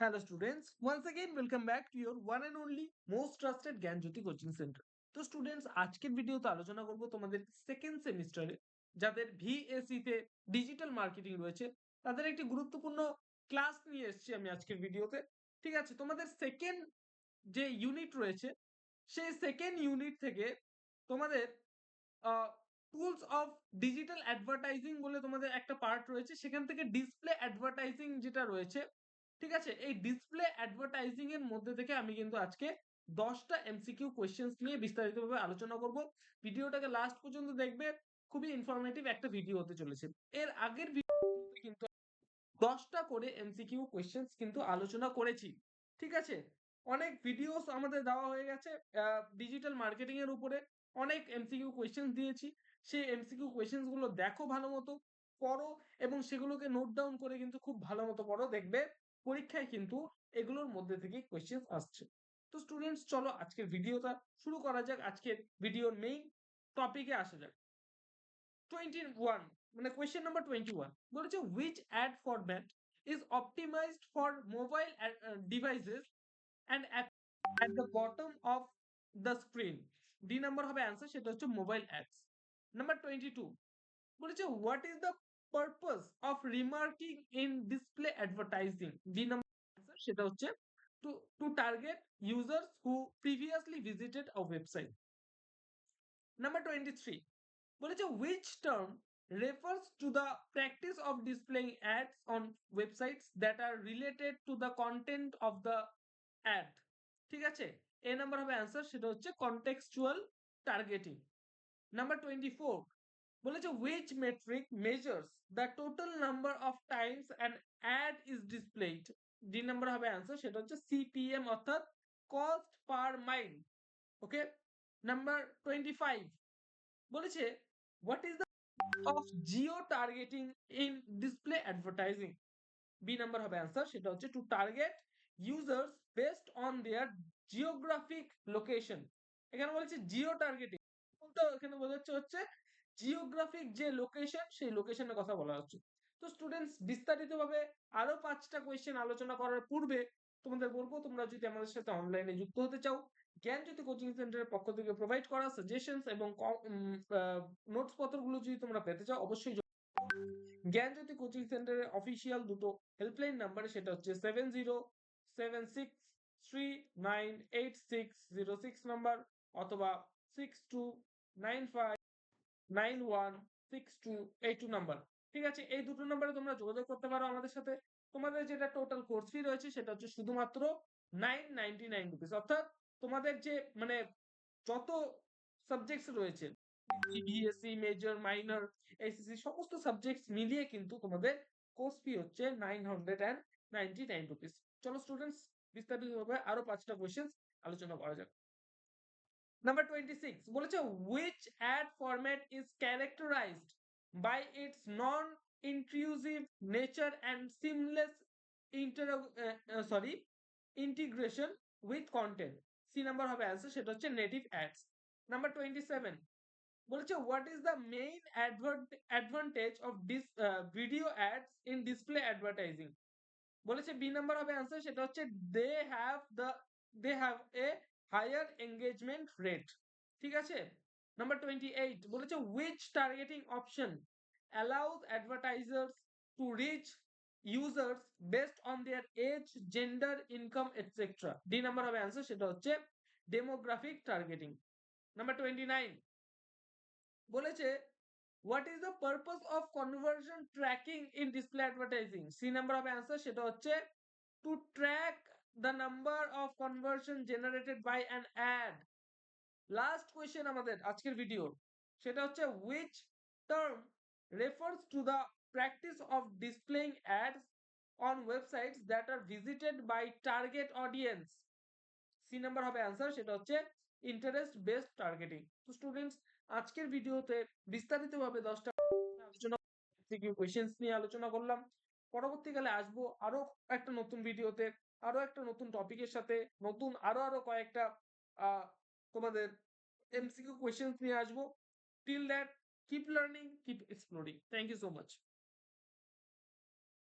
Hello students, once again welcome back to your one and only most trusted Gyanjyoti coaching centre তো students আজকের ভিডিওতে আলোচনা করব তোমাদের সেকেন্ড সেমিস্টারে যাদের ভিএসি তে ডিজিটাল মার্কেটিং রয়েছে তাদের একটি গুরুত্বপূর্ণ ক্লাস নিয়ে এসেছি আমি আজকের ভিডিওতে ঠিক আছে তোমাদের সেকেন্ড যে ইউনিট রয়েছে সেই সেকেন্ড ইউনিট থেকে তোমাদের টুলস অফ ডিজিটাল অ্যাডভার্টাইজিং বলে তোমাদের একটা পার্ট রয়েছে। সেখান থেকে ডিসপ্লে অ্যাডভার্টাইজিং যেটা রয়েছে ঠিক আছে? এই ডিসপ্লে অ্যাডভার্টাইজিং এর মধ্যে থেকে আমি কিন্তু আজকে দশটা এমসিকিউ কোয়েশ্চেন্স নিয়ে বিস্তারিতভাবে আলোচনা করব। ভিডিওটাকে লাস্ট পর্যন্ত দেখবে। খুবই ইনফরমেটিভ একটা ভিডিও হতে চলেছে। এর আগের ভিডিওতে কিন্তু দশটা করে এমসিকিউ কোয়েশ্চেন্স কিন্তু আলোচনা করেছি। ঠিক আছে? অনেক ভিডিওস আমাদের দেওয়া হয়ে গেছে ডিজিটাল মার্কেটিং এর উপরে। অনেক এমসিকিউ কোয়েশ্চেন্স দিয়েছি। সেই এমসিকিউ কোয়েশ্চেন্সগুলো দেখো ভালো মতো, পড়ো এবং সেগুলোকে নোট ডাউন করে কিন্তু খুব ভালো মতো পড়ো। দেখবে পরীক্ষায় কিন্তু এগুলোর মধ্যে থেকে কোয়েশ্চেন আসছে। তো স্টুডেন্টস চলো আজকের ভিডিওটা শুরু করা যাক। আজকের ভিডিওর মেইন টপিকে আসা যাক। টোয়েন্টি ওয়ান মানে কোয়েশ্চেন নাম্বার টোয়েন্টি ওয়ান বলেছে which ad format is optimised for mobile devices and at the bottom of the screen D number হবে অ্যান্সার সেটা হচ্ছে mobile ads number twenty two বলেছে what is the purpose of remarketing in display advertising D number সেটা হচ্ছে to to target users who previously visited a website number twenty three বলেছে which term refers to the practice of displaying ads on websites that are related to the content of the ad. ঠিক আছে? এ number হবে answer সেটা হচ্ছে contextual targeting number twenty four বলেছে which metric measures the total number of times an ad is displayed D number হবে answer সেটা হচ্ছে CPM অর্থাৎ cost per mile okay number twenty five বলেছে what is the of geo targeting in display advertising B number হবে answer সেটা হচ্ছে to target users based on their geographic location এখানে বলেছে জিও টার্গেটিং তো এখানে বোঝাচ্ছে হচ্ছে জিওগ্রাফিক যে লোকেশন সেই লোকেশনের কথা বলা হচ্ছে। তো স্টুডেন্টস বিস্তারিতভাবে আরও পাঁচটা কোয়েশ্চেন আলোচনা করার পূর্বে তোমাদের বলব, তোমরা যদি আমাদের সাথে অনলাইনে যুক্ত হতে চাও জ্ঞানজ্যোতি কোচিং সেন্টারের পক্ষ থেকে প্রোভাইড করা সাজেশনস এবং নোটস পত্রগুলো যদি তোমরা পেতে চাও, অবশ্যই জ্ঞানজ্যোতি কোচিং সেন্টারের অফিসিয়াল দুটো হেল্পলাইন নাম্বার সেটা হচ্ছে seven zero seven six three nine eight six zero six number অথবা six two nine five nine number ঠিক আছে? এই দুটো নাম্বারে তোমরা যোগাযোগ করতে পারো আমাদের সাথে। তোমাদের যেটা টোটাল কোর্স ফি রয়েছে, সেটা হচ্ছে শুধুমাত্র নাইন নাইনটি অর্থাৎ তোমাদের যে মানে যত সাবজেক্টস রয়েছে মেজর মাইনর এসএসসি সমস্ত সাবজেক্টস মিলিয়ে কিন্তু তোমাদের কোর্স ফি হচ্ছে nine hundred and ninety nine rupees চলো স্টুডেন্টস বিস্তারিতভাবে আরও পাঁচটা কোয়েশ্চেন আলোচনা করা যাক। নাম্বার টোয়েন্টি সিক্স বলেছে which ad format is characterized by its non intrusive nature and seamless inter uh, uh, sorry integration with content? C number হবে answer সেটা হচ্ছে native ads number twenty seven বলেছে what is the main advantage of this video ads in display advertising বলেছে B number হবে answer সেটা হচ্ছে they have the they have a higher engagement rate ঠিক আছে? নাম্বার টোয়েন্টি এইট বলেছে which targeting option allows advertisers to reach users based on their age gender income etcetera D number হবে answer সেটা হচ্ছে targeting number twenty nine বলেছে what is the purpose of conversion tracking in display advertising C number হবে answer সেটা হচ্ছে to track the number of conversion generated by an ad. Last question আমাদের, আজকের video সেটা হচ্ছে which term refers to the practice of displaying ads on websites that are visited by target audience? C number হবে answer সেটা হচ্ছে interest based targeting তো students আজকের ভিডিওতে বিস্তারিতভাবে দশটা আলোচনা কোয়েশ্চেন্স নিয়ে আলোচনা করলাম। পরবর্তীকালে আসব আরও একটা নতুন ভিডিওতে আরও একটা নতুন টপিকের সাথে নতুন আরও আরও কয়েকটা তোমাদের এমসিকিউ কোয়েশ্চেন্স নিয়ে আসব। Till that keep learning keep exploring thank you so much